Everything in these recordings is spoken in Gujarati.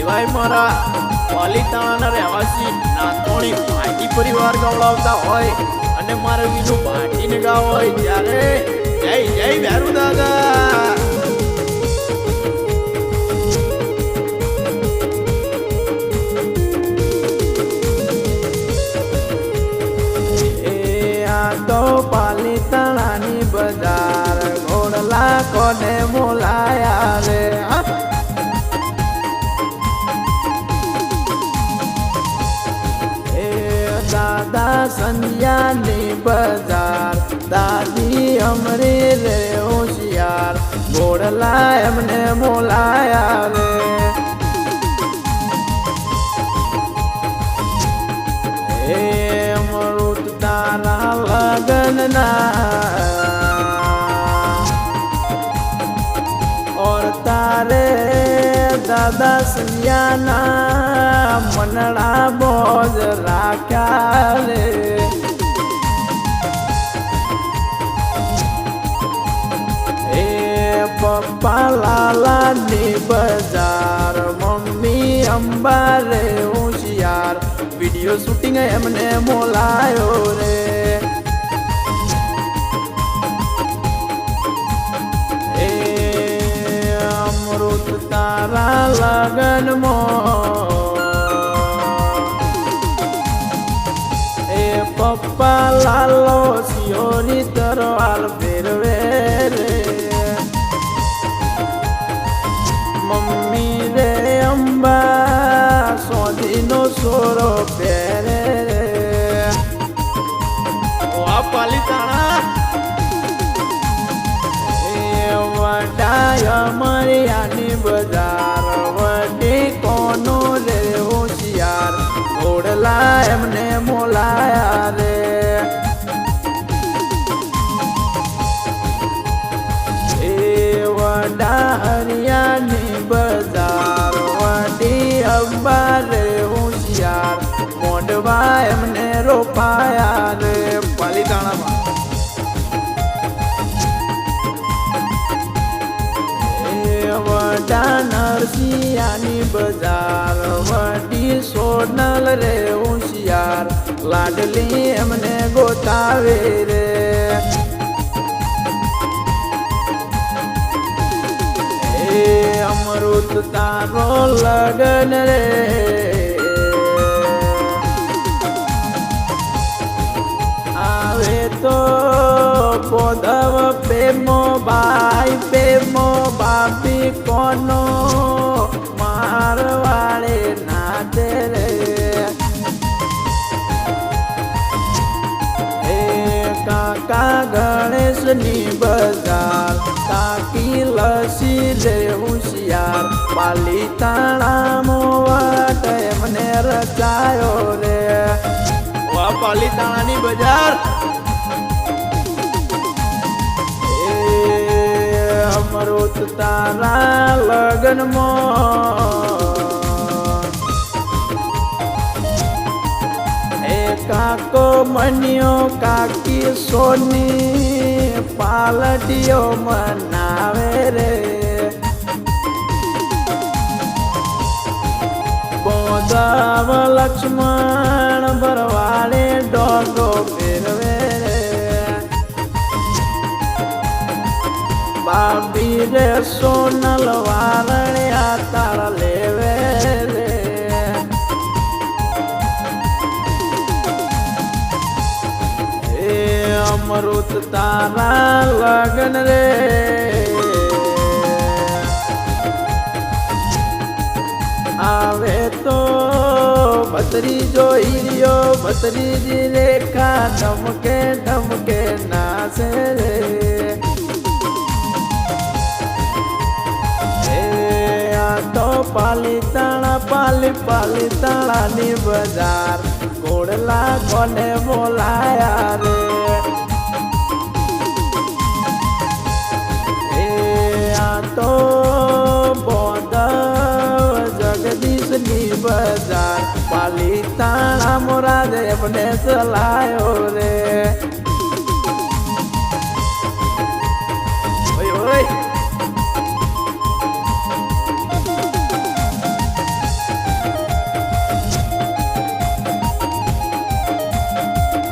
એવાય મારા પાલિતાણાના રહેવાસી નાથોણી ભાટી પરિવાર ગવડાવતા હોય અને મારે બીજું ભાટીને ગાવ હોય ત્યારે જય જય ભેરુ દાદા. તો પાલિતાણાની બજાર. ઘોડલા કોને બોલાયા રે? દાદા સંધ્યાની બજાર. દાદી અમરી રે હોશિયાર. ઘોડલા એમને બોલાયા રે. લગનના ઓર તારે દાદા સંયાના મનડા બોજ રાખ્યા રે એ પપ્પા લાલાની બજાર મમ્મી અંબારે હોશિયાર વીડિયો શૂટિંગ એમને બોલાયો રે લગનમાં એ પપ્પા લાલો સિયોની તરવાલ ફેરવે રે. મમ્મી રે અંબા સોધીનો સોરો પહેરે રે. ઓ આ એ વડાય વડા હરિયાની બજાર વડી હોશિયાર, મોઢવા એમને રોપાયા રે. પાલિતાણામાં. વડા વડી સોનલ રે લાડલી એમને ગોતાવે રે. એ અમૃત તારો લગન રે. આવે તો બોધવ પ્રેમો, ભાઈ પ્રેમો બાપી કોનો મારવાડે નાચે રે. કાકા ગણેશની બજાર કાકી લસી રે હોશિયાર. પાલીતાણા વાટ એમને રચાયો રે. વા પાલીતાણાની બજાર. એ અમૃત તારા લગનમાં. એ કાકો મન્યો કાકી સોની. પાલટીઓ મનાવે રે. બોદાવ લક્ષ્મણ ભરવાડે ડોગો ફેરવે રે. બાબી રે સોનલ વારણે તાર લેવે અમૃત તારા લગન રે. આવે તો ભત્રીજો હીરિયો ભત્રીજી રેખા ધમકે ધમકે નાસે રે. તો પાલીતાણા પાલી પાલીતાણાની બજાર. ઘોડલા કોને બોલાયા રે? તો બોદર જગદીશની બજાર પાલી તારા મોરા દેવને સલાયો રે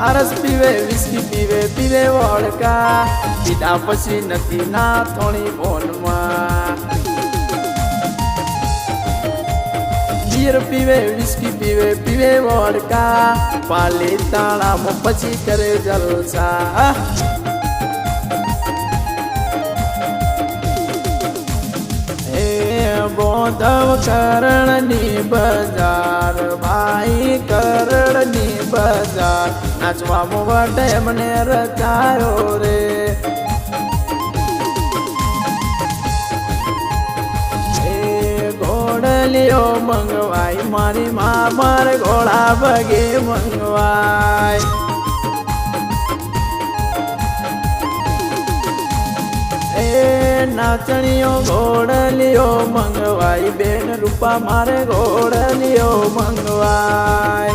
આરસ પીવે, વિસ્કી પીવે પીવે વળકા પીધા પછી નથી ના થોડી બોલમાં. બીર પીવે, વિસ્કી પીવે પીવે વળકા પાલી તાળામાં પછી કરે જલસા. બોધવ કરણની બજાર ભાઈ કરણની બજાર. નાચવામાં વટે મને રચાયો રે. ઘોડલીઓ મંગવાય, મારી મા મારે ઘોડા ભગે મંગવાય. નાચણીઓ ઘોડલીઓ મંગવાય, બેન રૂપા મારે ઘોડલીઓ મંગવાય.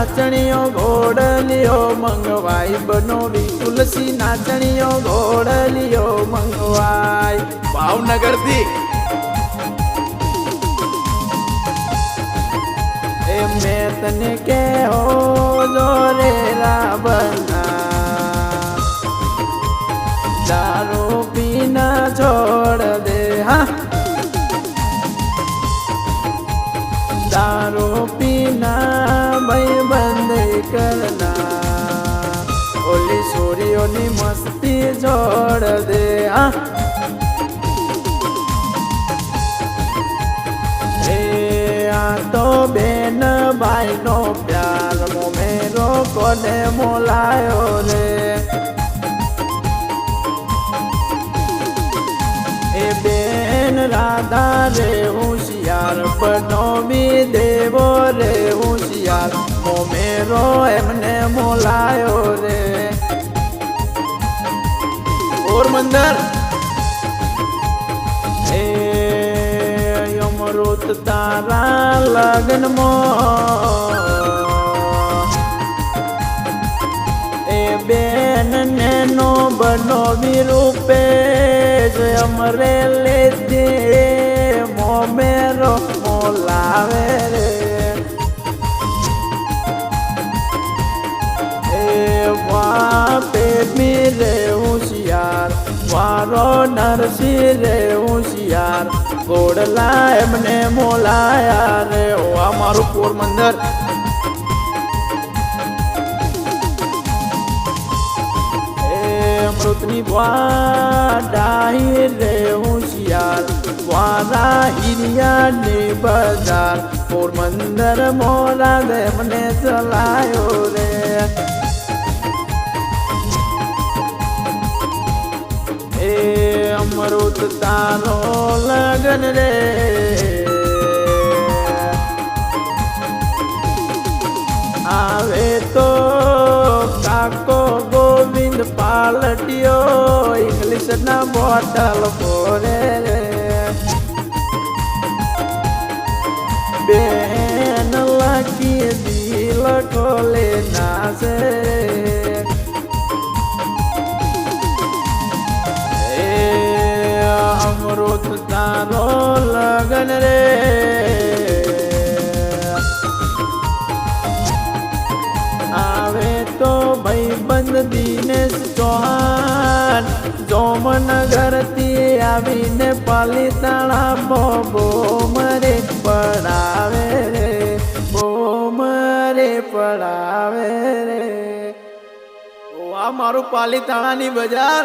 નાચણીઓ ઘોડલીઓ મંગવાય. બનોવી તુલસી નાચણીઓ ઘોડલીઓ મંગવાય. ભાવનગરથી એ મેં તને કે હો જોરે રાબના દારૂ પીના છોડ દે. હા. દારૂ પીના ભાઈ કરના ઓલી છોરીઓની મસ્તી જોડ દે આ તો બેન ભાઈ નો પ્યાર મોમેરો કોને મોલાયો રે? એ બેન રાધા રે હોશિયાર બનોવી દેવો રે હોશિયાર મોમેરો એમને મોલાયો રે. પોરબંદર એ અમૃત તારા લગ્નમાં. એ બેન નેનો બનો વિરૂપે અમરે લેતે રે હોશિયાર. ગોડલા એમને મોલાયા રે. ઓ, આ મારું પોરબંદર. અમૃતની ડાહી રે હોશિયાર. વારા હિરિયા ને બજાર. પોરબંદર મોરા દે મને ચલાયો રે. એ અમૃત તારો લગન રે. આવે તો કાકો ગોવિંદ પાલટીયો ઇંગ્લિશ ના બોટલ ફોરે રે. બેન લખી દિલ ખોલે નાસે લગન રે આવે તો ભાઈબંધ દિનેશ ચૌહાણ. જોમનગરથી આવીને પાલીતાણા બોબો મરે પડાવે રે, બો મરે પડાવે રે. આ મારું પાલીતાણાની બજાર.